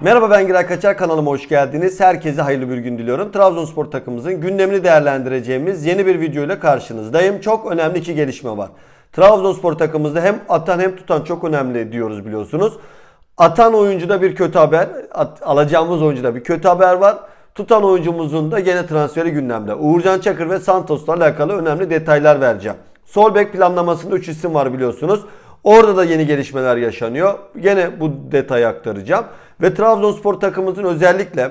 Merhaba ben Giray Kaçar kanalıma hoş geldiniz. Herkese hayırlı bir gün diliyorum. Trabzonspor takımımızın gündemini değerlendireceğimiz yeni bir video ile karşınızdayım. Çok önemli iki gelişme var. Trabzonspor takımımızda hem atan hem tutan çok önemli diyoruz biliyorsunuz. Atan oyuncuda bir kötü haber, at- alacağımız oyuncuda bir kötü haber var. Tutan oyuncumuzun da yine transferi gündemde. Uğurcan Çakır ve Santos'la alakalı önemli detaylar vereceğim. Sol bek planlamasında 3 isim var biliyorsunuz. Orada da yeni gelişmeler yaşanıyor. Gene bu detayı aktaracağım. Ve Trabzonspor takımımızın özellikle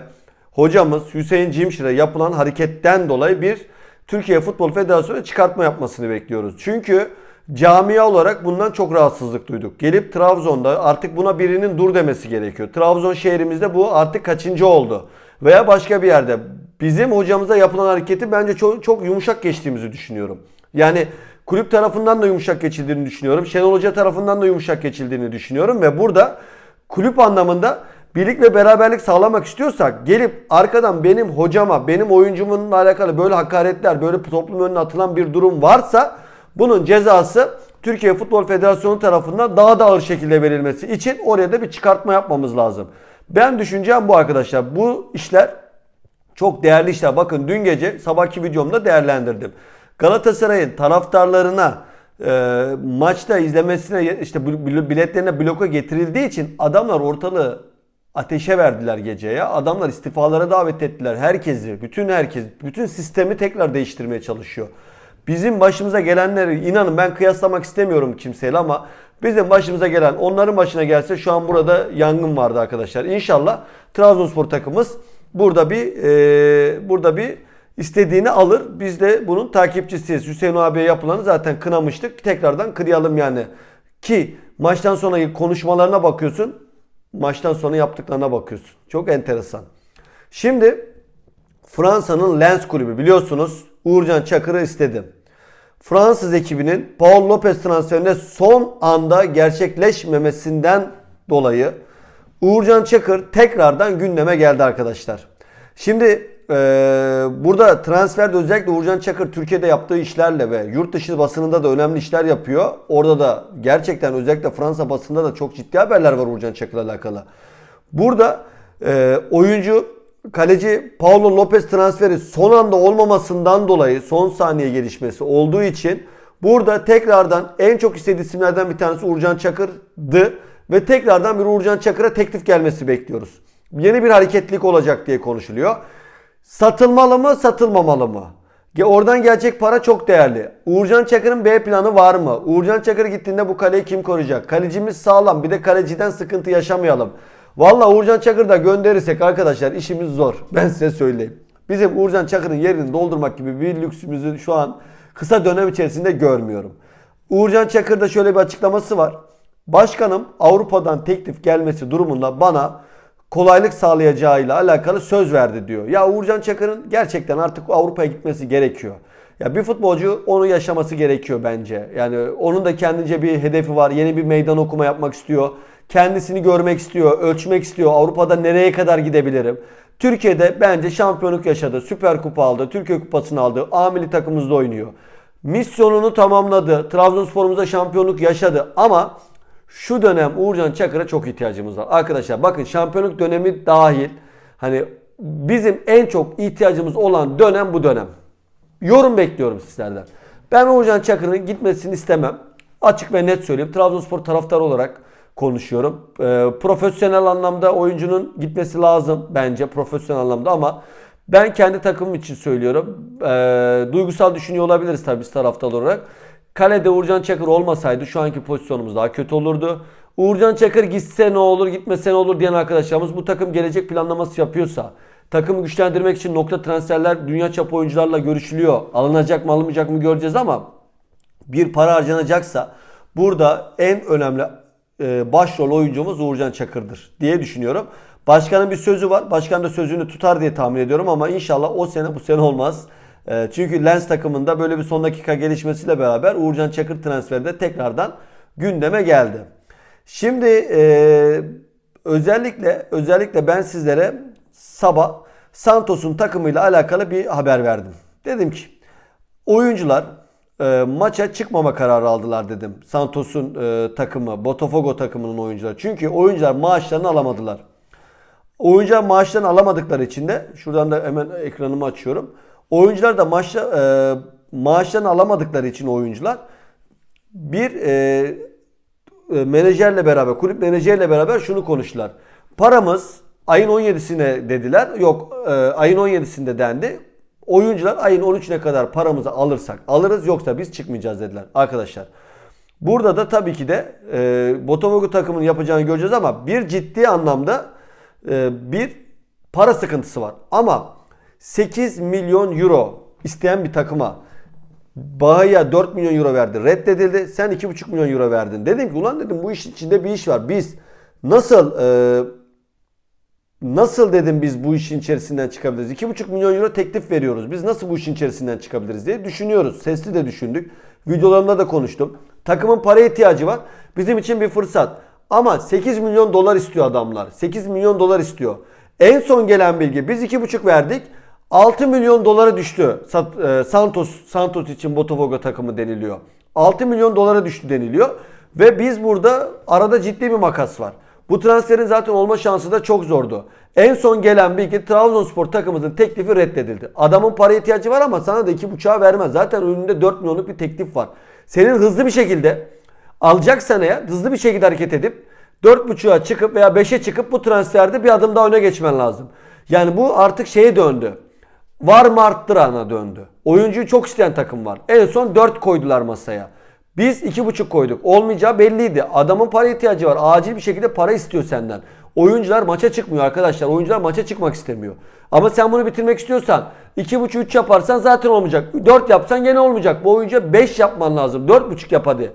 hocamız Hüseyin Cimşir'e yapılan hareketten dolayı bir Türkiye Futbol Federasyonu çıkartma yapmasını bekliyoruz. Çünkü camia olarak bundan çok rahatsızlık duyduk. Gelip Trabzon'da artık buna birinin dur demesi gerekiyor. Trabzon şehrimizde bu artık kaçıncı oldu? Veya başka bir yerde. Bizim hocamıza yapılan hareketi bence çok, çok yumuşak geçtiğimizi düşünüyorum. Yani kulüp tarafından da yumuşak geçildiğini düşünüyorum. Şenol Hoca tarafından da yumuşak geçildiğini düşünüyorum. Ve burada kulüp anlamında birlik ve beraberlik sağlamak istiyorsak gelip arkadan benim hocama, benim oyuncumunla alakalı böyle hakaretler, böyle toplum önüne atılan bir durum varsa bunun cezası Türkiye Futbol Federasyonu tarafından daha da ağır şekilde verilmesi için oraya da bir çıkartma yapmamız lazım. Ben düşüncem bu arkadaşlar. Bu işler çok değerli işler. Bakın dün gece sabahki videomda değerlendirdim. Galatasaray'ın taraftarlarına e, maçta izlemesine işte bil- biletlerine bloka getirildiği için adamlar ortalığı ateşe verdiler geceye. Adamlar istifalara davet ettiler herkesi, bütün herkes, bütün sistemi tekrar değiştirmeye çalışıyor. Bizim başımıza gelenleri inanın ben kıyaslamak istemiyorum kimseyle ama bizim başımıza gelen onların başına gelse şu an burada yangın vardı arkadaşlar. İnşallah Trabzonspor takımımız burada bir e, burada bir istediğini alır. Biz de bunun takipçisiyiz. Hüseyin abiye yapılanı zaten kınamıştık. Tekrardan kırayalım yani. Ki maçtan sonraki konuşmalarına bakıyorsun. Maçtan sonra yaptıklarına bakıyorsun. Çok enteresan. Şimdi Fransa'nın Lens kulübü biliyorsunuz Uğurcan Çakır'ı istedim. Fransız ekibinin Paul Lopez transferinde son anda gerçekleşmemesinden dolayı Uğurcan Çakır tekrardan gündeme geldi arkadaşlar. Şimdi eee, burada transferde özellikle Uğurcan Çakır Türkiye'de yaptığı işlerle ve yurt dışı basınında da önemli işler yapıyor. Orada da gerçekten özellikle Fransa basında da çok ciddi haberler var Uğurcan Çakır'la alakalı. Burada eee, oyuncu kaleci Paulo Lopez transferi son anda olmamasından dolayı son saniye gelişmesi olduğu için burada tekrardan en çok istediği isimlerden bir tanesi Uğurcan Çakır'dı ve tekrardan bir Uğurcan Çakır'a teklif gelmesi bekliyoruz. Yeni bir hareketlilik olacak diye konuşuluyor. Satılmalı mı, satılmamalı mı? Oradan gelecek para çok değerli. Uğurcan Çakır'ın B planı var mı? Uğurcan Çakır gittiğinde bu kaleyi kim koruyacak? Kalecimiz sağlam. Bir de kaleciden sıkıntı yaşamayalım. Valla Uğurcan Çakır'ı da gönderirsek arkadaşlar işimiz zor. Ben size söyleyeyim. Bizim Uğurcan Çakır'ın yerini doldurmak gibi bir lüksümüzü şu an kısa dönem içerisinde görmüyorum. Uğurcan Çakır'da şöyle bir açıklaması var. Başkanım Avrupa'dan teklif gelmesi durumunda bana kolaylık sağlayacağıyla alakalı söz verdi diyor. Ya Uğurcan Çakır'ın gerçekten artık Avrupa'ya gitmesi gerekiyor. Ya bir futbolcu onu yaşaması gerekiyor bence. Yani onun da kendince bir hedefi var. Yeni bir meydan okuma yapmak istiyor. Kendisini görmek istiyor, ölçmek istiyor. Avrupa'da nereye kadar gidebilirim? Türkiye'de bence şampiyonluk yaşadı. Süper Kupa aldı. Türkiye Kupası'nı aldı. A milli takımımızda oynuyor. Misyonunu tamamladı. Trabzonspor'umuza şampiyonluk yaşadı. Ama şu dönem Uğurcan Çakır'a çok ihtiyacımız var. Arkadaşlar bakın şampiyonluk dönemi dahil. Hani bizim en çok ihtiyacımız olan dönem bu dönem. Yorum bekliyorum sizlerden. Ben Uğurcan Çakır'ın gitmesini istemem. Açık ve net söyleyeyim. Trabzonspor taraftarı olarak konuşuyorum. Ee, profesyonel anlamda oyuncunun gitmesi lazım bence profesyonel anlamda ama ben kendi takımım için söylüyorum. Ee, duygusal düşünüyor olabiliriz tabii biz taraftar olarak. Kalede Uğurcan Çakır olmasaydı şu anki pozisyonumuz daha kötü olurdu. Uğurcan Çakır gitse ne olur gitmese ne olur diyen arkadaşlarımız bu takım gelecek planlaması yapıyorsa takımı güçlendirmek için nokta transferler dünya çapı oyuncularla görüşülüyor. Alınacak mı alınmayacak mı göreceğiz ama bir para harcanacaksa burada en önemli e, başrol oyuncumuz Uğurcan Çakır'dır diye düşünüyorum. Başkanın bir sözü var. Başkan da sözünü tutar diye tahmin ediyorum ama inşallah o sene bu sene olmaz. E, çünkü Lens takımında böyle bir son dakika gelişmesiyle beraber Uğurcan Çakır transferi de tekrardan gündeme geldi. Şimdi e, özellikle özellikle ben sizlere sabah Santos'un takımıyla alakalı bir haber verdim. Dedim ki oyuncular e, maça çıkmama kararı aldılar dedim. Santos'un e, takımı, Botafogo takımının oyuncuları. Çünkü oyuncular maaşlarını alamadılar. Oyuncular maaşlarını alamadıkları için de şuradan da hemen ekranımı açıyorum. Oyuncular da maçta e, maaşlarını alamadıkları için oyuncular bir e, e, menajerle beraber, kulüp menajerle beraber şunu konuştular. Paramız ayın 17'sine dediler. Yok e, ayın 17'sinde dendi. Oyuncular ayın 13'üne kadar paramızı alırsak alırız yoksa biz çıkmayacağız dediler arkadaşlar. Burada da tabii ki de e, Botafogo takımının yapacağını göreceğiz ama bir ciddi anlamda e, bir para sıkıntısı var. Ama 8 milyon euro isteyen bir takıma Bahia 4 milyon euro verdi. Reddedildi. Sen 2,5 milyon euro verdin. Dedim ki ulan dedim bu işin içinde bir iş var. Biz nasıl e, nasıl dedim biz bu işin içerisinden çıkabiliriz? 2,5 milyon euro teklif veriyoruz. Biz nasıl bu işin içerisinden çıkabiliriz diye düşünüyoruz. Sesli de düşündük. Videolarımda da konuştum. Takımın para ihtiyacı var. Bizim için bir fırsat. Ama 8 milyon dolar istiyor adamlar. 8 milyon dolar istiyor. En son gelen bilgi biz 2,5 verdik. 6 milyon dolara düştü. E, Santos Santos için Botafogo takımı deniliyor. 6 milyon dolara düştü deniliyor. Ve biz burada arada ciddi bir makas var. Bu transferin zaten olma şansı da çok zordu. En son gelen bilgi Trabzonspor takımımızın teklifi reddedildi. Adamın para ihtiyacı var ama sana da 2,5'a vermez. Zaten önünde 4 milyonluk bir teklif var. Senin hızlı bir şekilde alacaksan eğer hızlı bir şekilde hareket edip 4.5'a çıkıp veya 5'e çıkıp bu transferde bir adım daha öne geçmen lazım. Yani bu artık şeye döndü. Var mı arttırana döndü. Oyuncuyu çok isteyen takım var. En son 4 koydular masaya. Biz 2.5 koyduk. Olmayacağı belliydi. Adamın para ihtiyacı var. Acil bir şekilde para istiyor senden. Oyuncular maça çıkmıyor arkadaşlar. Oyuncular maça çıkmak istemiyor. Ama sen bunu bitirmek istiyorsan 2.5-3 yaparsan zaten olmayacak. 4 yapsan gene olmayacak. Bu oyuncuya 5 yapman lazım. 4.5 yap hadi.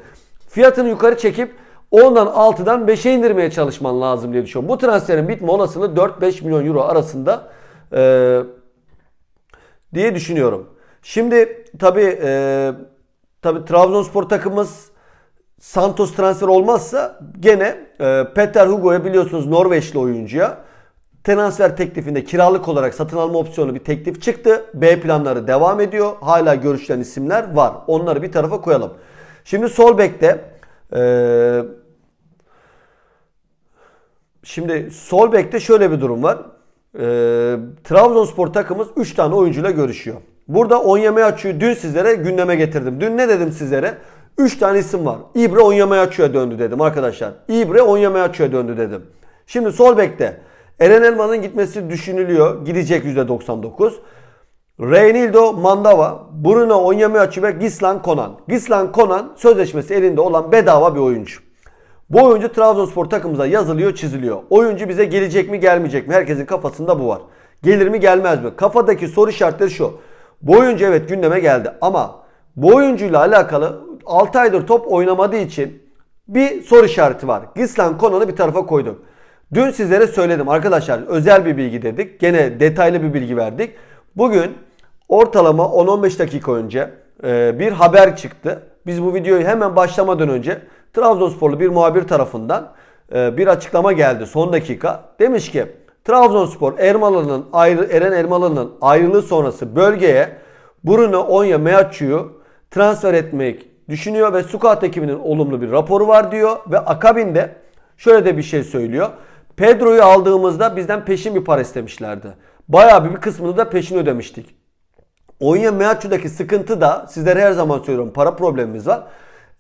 Fiyatını yukarı çekip ondan 6'dan 5'e indirmeye çalışman lazım diye düşünüyorum. Bu transferin bitme olasılığı 4-5 milyon euro arasında eee diye düşünüyorum. Şimdi tabi e, tabi Trabzonspor takımımız Santos transfer olmazsa gene e, Peter Hugo'ya biliyorsunuz Norveçli oyuncuya transfer teklifinde kiralık olarak satın alma opsiyonu bir teklif çıktı. B planları devam ediyor. Hala görüşülen isimler var. Onları bir tarafa koyalım. Şimdi sol bekte e, Şimdi sol bekte şöyle bir durum var. Ee, Trabzonspor takımımız 3 tane oyuncuyla görüşüyor. Burada Onyemayaçu'yu dün sizlere gündeme getirdim. Dün ne dedim sizlere? 3 tane isim var. İbre Onyemayaçu'ya döndü dedim arkadaşlar. İbre Onyemayaçu'ya döndü dedim. Şimdi sol bekte Eren Elman'ın gitmesi düşünülüyor. Gidecek %99. Reynildo Mandava, Bruno Onyemayaçu ve Gislan Konan. Gislan Konan sözleşmesi elinde olan bedava bir oyuncu. Bu oyuncu Trabzonspor takımımıza yazılıyor, çiziliyor. Oyuncu bize gelecek mi, gelmeyecek mi? Herkesin kafasında bu var. Gelir mi, gelmez mi? Kafadaki soru işaretleri şu. Bu oyuncu evet gündeme geldi ama bu oyuncuyla alakalı 6 aydır top oynamadığı için bir soru işareti var. Gislan Konan'ı bir tarafa koyduk. Dün sizlere söyledim arkadaşlar özel bir bilgi dedik. Gene detaylı bir bilgi verdik. Bugün ortalama 10-15 dakika önce e, bir haber çıktı. Biz bu videoyu hemen başlamadan önce Trabzonsporlu bir muhabir tarafından e, bir açıklama geldi son dakika. Demiş ki Trabzonspor Ermalı'nın ayrı, Eren Elmalı'nın ayrılığı sonrası bölgeye Bruno Onya Meaçu'yu transfer etmek düşünüyor ve Sukat ekibinin olumlu bir raporu var diyor ve akabinde şöyle de bir şey söylüyor. Pedro'yu aldığımızda bizden peşin bir para istemişlerdi. Bayağı bir kısmını da peşin ödemiştik. Onya Meaçu'daki sıkıntı da sizlere her zaman söylüyorum para problemimiz var.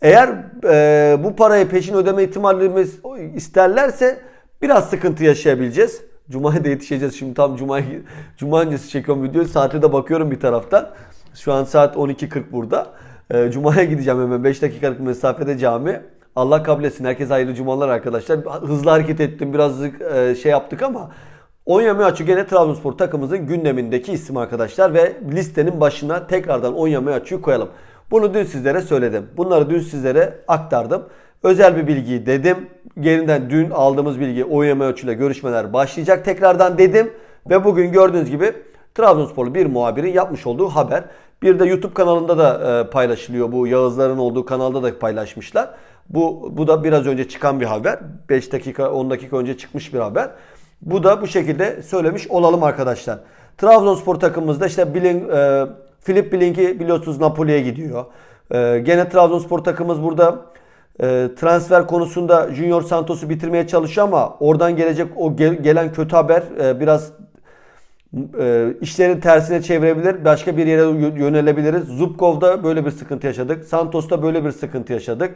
Eğer e, bu parayı peşin ödeme ihtimalimiz isterlerse biraz sıkıntı yaşayabileceğiz. Cuma'ya da yetişeceğiz. Şimdi tam Cuma, Cuma öncesi çekiyorum videoyu. Saate de bakıyorum bir taraftan. Şu an saat 12.40 burada. E, Cuma'ya gideceğim hemen. 5 dakikalık mesafede cami. Allah kabul etsin. Herkese hayırlı cumalar arkadaşlar. Hızlı hareket ettim. Birazcık e, şey yaptık ama Onya Meaçu gene Trabzonspor takımımızın gündemindeki isim arkadaşlar ve listenin başına tekrardan Onya Meaçu'yu koyalım. Bunu dün sizlere söyledim. Bunları dün sizlere aktardım. Özel bir bilgiyi dedim. Yeniden dün aldığımız bilgi Onya ile görüşmeler başlayacak tekrardan dedim. Ve bugün gördüğünüz gibi Trabzonsporlu bir muhabirin yapmış olduğu haber. Bir de YouTube kanalında da e, paylaşılıyor. Bu Yağızların olduğu kanalda da paylaşmışlar. Bu, bu da biraz önce çıkan bir haber. 5 dakika 10 dakika önce çıkmış bir haber. Bu da bu şekilde söylemiş olalım arkadaşlar. Trabzonspor takımımızda işte Bilin, e, Filip Bilink'i biliyorsunuz Napoli'ye gidiyor. E, gene Trabzonspor takımımız burada e, transfer konusunda Junior Santos'u bitirmeye çalışıyor ama oradan gelecek o gel- gelen kötü haber e, biraz e, işlerin tersine çevirebilir. Başka bir yere yö- yönelebiliriz. Zubkov'da böyle bir sıkıntı yaşadık. Santos'ta böyle bir sıkıntı yaşadık.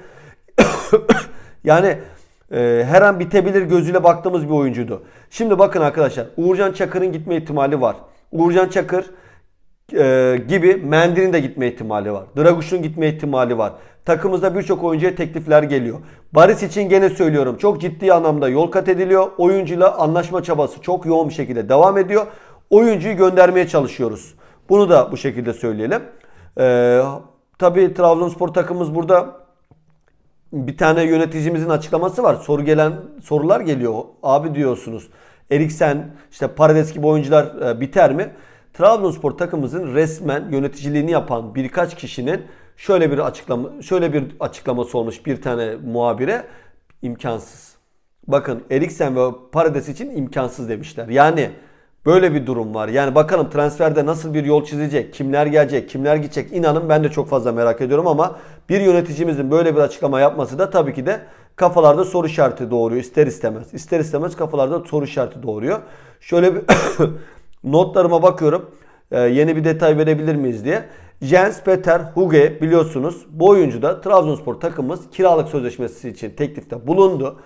yani e, her an bitebilir gözüyle baktığımız bir oyuncuydu. Şimdi bakın arkadaşlar Uğurcan Çakır'ın gitme ihtimali var. Uğurcan Çakır e, gibi Mendy'nin de gitme ihtimali var. Draguş'un gitme ihtimali var. Takımımızda birçok oyuncuya teklifler geliyor. Baris için gene söylüyorum. Çok ciddi anlamda yol kat ediliyor. Oyuncuyla anlaşma çabası çok yoğun bir şekilde devam ediyor. Oyuncuyu göndermeye çalışıyoruz. Bunu da bu şekilde söyleyelim. Ee, tabii Trabzonspor takımımız burada bir tane yöneticimizin açıklaması var. Soru gelen sorular geliyor. Abi diyorsunuz Eriksen işte Paredes gibi oyuncular e, biter mi? Trabzonspor takımımızın resmen yöneticiliğini yapan birkaç kişinin şöyle bir açıklama şöyle bir açıklaması olmuş bir tane muhabire imkansız. Bakın Eriksen ve Paredes için imkansız demişler. Yani böyle bir durum var. Yani bakalım transferde nasıl bir yol çizecek, kimler gelecek, kimler gidecek inanın ben de çok fazla merak ediyorum ama bir yöneticimizin böyle bir açıklama yapması da tabii ki de kafalarda soru işareti doğuruyor ister istemez. İster istemez kafalarda soru işareti doğuruyor. Şöyle bir notlarıma bakıyorum. Ee, yeni bir detay verebilir miyiz diye. Jens Peter Huge biliyorsunuz bu oyuncu da Trabzonspor takımımız kiralık sözleşmesi için teklifte bulundu.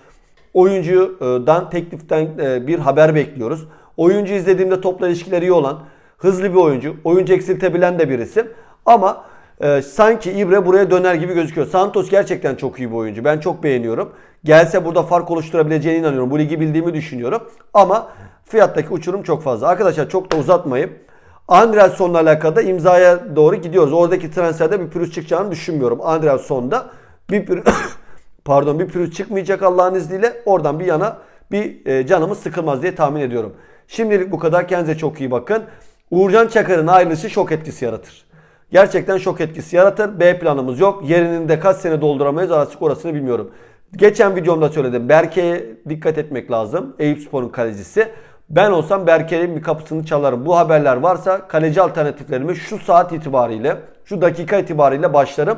Oyuncudan tekliften e, bir haber bekliyoruz. Oyuncu izlediğimde topla ilişkileri iyi olan, hızlı bir oyuncu, oyuncu eksiltebilen de bir isim. Ama e, sanki İbre buraya döner gibi gözüküyor. Santos gerçekten çok iyi bir oyuncu. Ben çok beğeniyorum. Gelse burada fark oluşturabileceğine inanıyorum. Bu ligi bildiğimi düşünüyorum. Ama fiyattaki uçurum çok fazla. Arkadaşlar çok da uzatmayıp Andrelson'la alakalı da imzaya doğru gidiyoruz. Oradaki transferde bir pürüz çıkacağını düşünmüyorum. Andrelson'da bir pürüz, pardon bir pürüz çıkmayacak Allah'ın izniyle. Oradan bir yana bir e, canımız sıkılmaz diye tahmin ediyorum. Şimdilik bu kadar. Kendinize çok iyi bakın. Uğurcan Çakır'ın ayrılışı şok etkisi yaratır. Gerçekten şok etkisi yaratır. B planımız yok. Yerinin de kaç sene dolduramayız artık orasını bilmiyorum. Geçen videomda söyledim. Berke'ye dikkat etmek lazım. Eyüp Spor'un kalecisi. Ben olsam Berke'nin bir kapısını çalarım. Bu haberler varsa kaleci alternatiflerimi şu saat itibariyle, şu dakika itibariyle başlarım.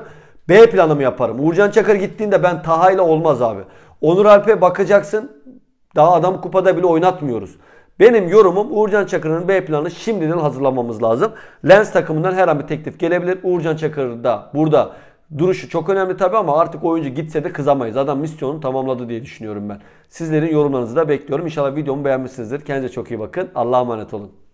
B planımı yaparım. Uğurcan Çakır gittiğinde ben Taha'yla olmaz abi. Onur Alp'e bakacaksın. Daha adam kupada bile oynatmıyoruz. Benim yorumum Uğurcan Çakır'ın B planını şimdiden hazırlamamız lazım. Lens takımından her an bir teklif gelebilir. Uğurcan Çakır da burada duruşu çok önemli tabii ama artık oyuncu gitse de kızamayız. Adam misyonunu tamamladı diye düşünüyorum ben. Sizlerin yorumlarınızı da bekliyorum. İnşallah videomu beğenmişsinizdir. Kendinize çok iyi bakın. Allah'a emanet olun.